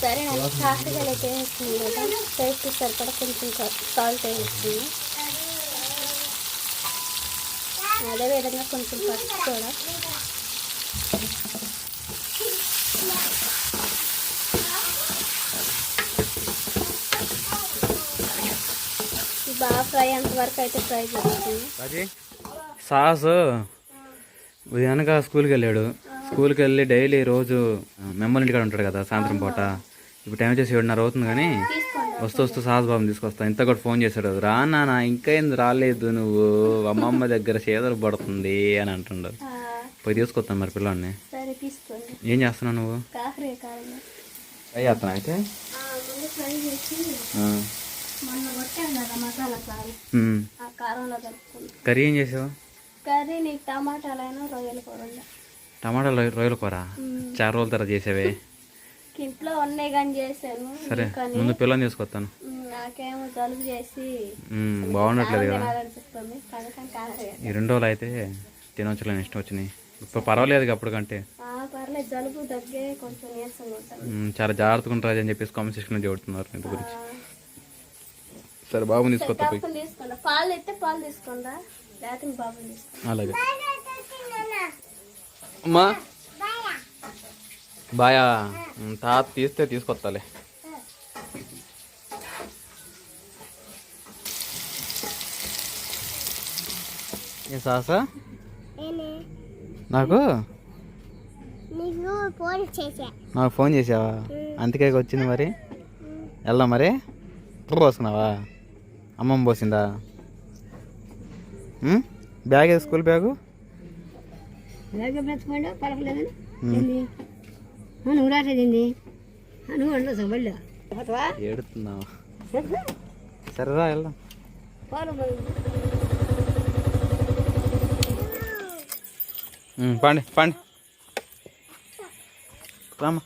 సరే కాకరకాయలు అయితే వేస్తుంది కదా టేస్ట్ సరిపడా కొంచెం సాల్ట్ వేస్తుంది అదేవిధంగా కొంచెం పసుపు కూడా. బాగా ఫ్రై అంతవరకు అయితే ఫ్రై చేస్తుంది సాస్ వెనక స్కూల్కి వెళ్ళాడు. స్కూల్కి వెళ్ళి డైలీ రోజు మెమ్మల్ ఇంటికాడ ఉంటాడు కదా సాయంత్రం పూట. ఇప్పుడు టైం వచ్చేసి ఏడున్నర అవుతుంది కానీ వస్తూ వస్తూ బాబుని తీసుకొస్తా. ఇంత కూడా ఫోన్ చేశాడు రా నాన్న ఇంకా ఏంది రాలేదు నువ్వు? అమ్మమ్మ దగ్గర చేదలు పడుతుంది అని అంటుండు. ఆ, పోయి తీసుకొస్తాను మరి పిల్లాడిని. ఏం చేస్తున్నావు నువ్వు? ఫ్రై చేస్తున్నా అయితే కర్రీ ఏం చేసావు? కర్రీ నీకు టమాటాలైనా రొయ్యల కూర రొయ్య- రొయ్యల కూర. చారు రోజుల తర్వాత చేసావే. ఇంట్లో ఉన్నాయి కానీ చేశాను. సరే ముందు పిల్లని తీసుకొస్తాను నాకేమో జలుబు చేసి బాగుండట్లేదు కదా. ఈ రెండు రోజులు అయితే తినవచ్చులే ఇష్టం వచ్చినాయి. ఇప్పుడు పర్వాలేదు అప్పుడు కంటే. చాలా జాగ్రత్తగా ఉంటుంది అని చెప్పేసి కామెంట్ సెక్షన్లో చెబుతున్నారు ఇంటి గురించి. సరే బాబుని తీసుకొస్తా పోయి తప్పకుండా తీసుకుంటా పాలు ఎత్తే పాలు తీసుకుందా లేకపోతే మీ బాబుని తీసుకుంటా అలాగే అమ్మా. బాయా. తాత తీస్తే తీసుకొస్తాలే. ఏ సాసా? నాకు? నీకు ఫోన్ చేసావా అందుకే వచ్చింది మరి? వెళ్దాం మరి. ఇప్పుడు పోసుకున్నావా? అమ్మమ్మ పోసిందా? బ్యాగ్ ఏది స్కూల్ బ్యాగు? అలాగే బ్రతకండు పలకలేదు నువ్వు రాసేదింది నువ్వు ఉండదు బళ్ళు ఏడుతున్నావా? సరేరా వెళ్దాం. పండి పండి. రామా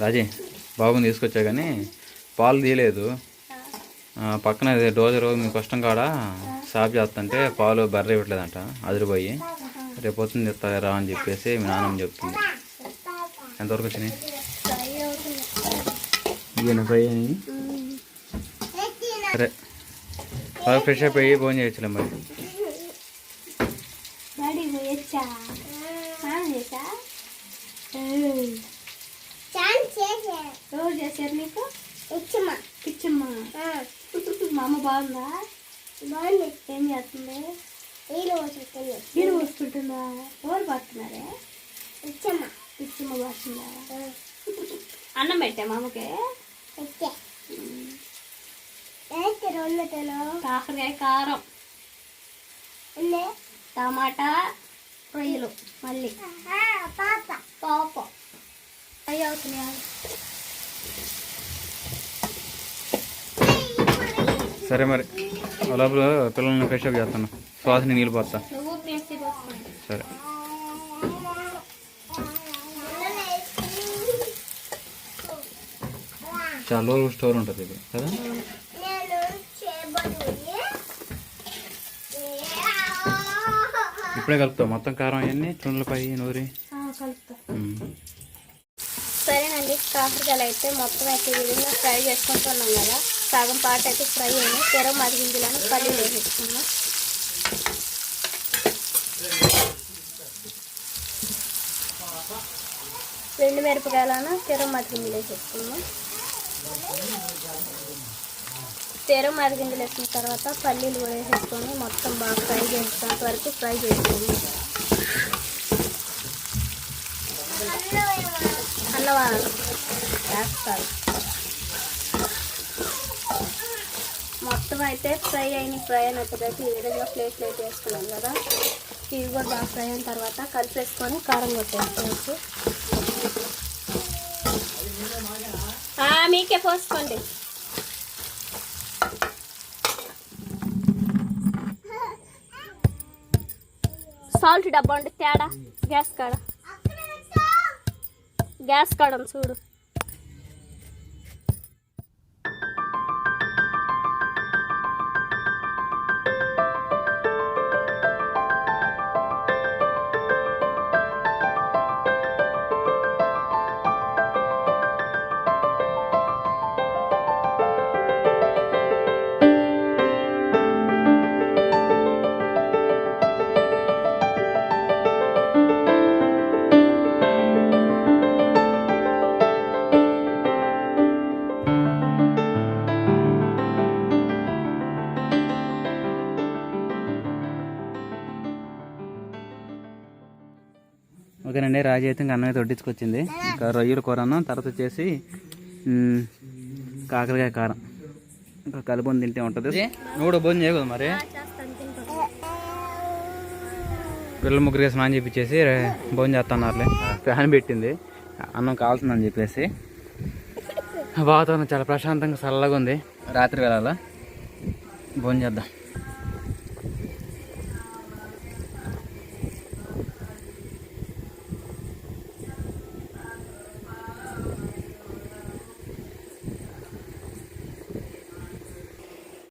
రాజీ బాబుని తీసుకొచ్చా కానీ పాలు తీయలేదు. పక్కన ఇది డోజర్ మీకు కష్టం కాడ సాఫ్ చేస్తుంటే పాలు బర్రె ఇవ్వట్లేదంట అదిరిపోయి. రేపు పొద్దున్న రా అని చెప్పేసి మీ నాన్నమ్మ చెప్తుంది. ఎంతవరకు వచ్చినాయి? సరే. బాగా ఫ్రెష్ అయిపోయి ఫోన్ చేయొచ్చులే మరి. నీకు? ఇచ్చమ్మా ఇచ్చమ్మా మా అమ్మ బాగుందా? బాగుంది. ఏం చేస్తుంది? నీళ్ళు పోసుకుంటుంది. నీళ్ళు పోసుకుంటుందా? ఎవరు పడుతున్నారే? ఇచ్చమ్మ ఇచ్చమ్మ పడుతుందా? అన్నం పెట్టా మా అమ్మకి కాకరకాయ కారం. టమాటా రొయ్యలు మళ్ళీ. పాప. అయ్యి అవుతున్నాయి? సరే మరి. లోపల పిల్లల్ని ఫ్రెష్ అప్ చేస్తాను. శ్వాసని నీళ్ళు పోతా సరే. చాలా రోజులు స్టోర్ ఉంటుంది ఇది. కదా ఇప్పుడే కలుపుతావు. మొత్తం కారం అవన్నీ చుండ్లపై నూరి. కలుపుతా. సరేనండి కాకరకాయలు అయితే మొత్తం అయితే విధంగా ఫ్రై చేసుకుంటున్నాం కదా. సగం పాట అయితే ఫ్రై అయినాయి తెర మదిగింజలను పల్లీలు వేసేసుకున్నాం రెండు మిరపకాయలను తెర మరిగింజలు వేసేసుకున్నాం తెర మరిగింజలు వేసిన తర్వాత పల్లీలు కూడా వేసేసుకొని మొత్తం బాగా ఫ్రై చేసేంత వరకు ఫ్రై చేసుకోండి అన్నవాళ్ళు వేస్తారు మొత్తం అయితే ఫ్రై అయిన ఫ్రై అయినప్పుడైతే ఈ విధంగా ప్లేట్లు అయితే వేసుకున్నాం కదా. ఇవి కూడా బాగా ఫ్రై అయిన తర్వాత కలిపేసుకొని కారం కొట్టేసుకోవచ్చు మీకే పోసుకోండి. సాల్ట్ డబ్బా ఉంటే తేడా. గ్యాస్ కాడ. గ్యాస్ కాడ చూడు. ఓకేనండి రాజు అయితే ఇంకా అన్నం అయితే వడ్డించుకొచ్చింది ఇంకా రొయ్యల కూరను తర్వాత వచ్చేసి కాకరకాయ కారం. ఇంకా కలుపుని తింటే ఉంటుంది. నువ్వు కూడా భోజనం చేయకూడదు మరి? పిల్లలు ముగ్గురు స్నానం చేపించేసి రే- భోజనం చేస్తున్నారులే ఫ్యాన్ పెట్టింది. అన్నం కావాల్సిందని చెప్పేసి. వాతావరణం చాలా ప్రశాంతంగా చల్లగా ఉంది. రాత్రి వేళ భోజనం చేద్దాం.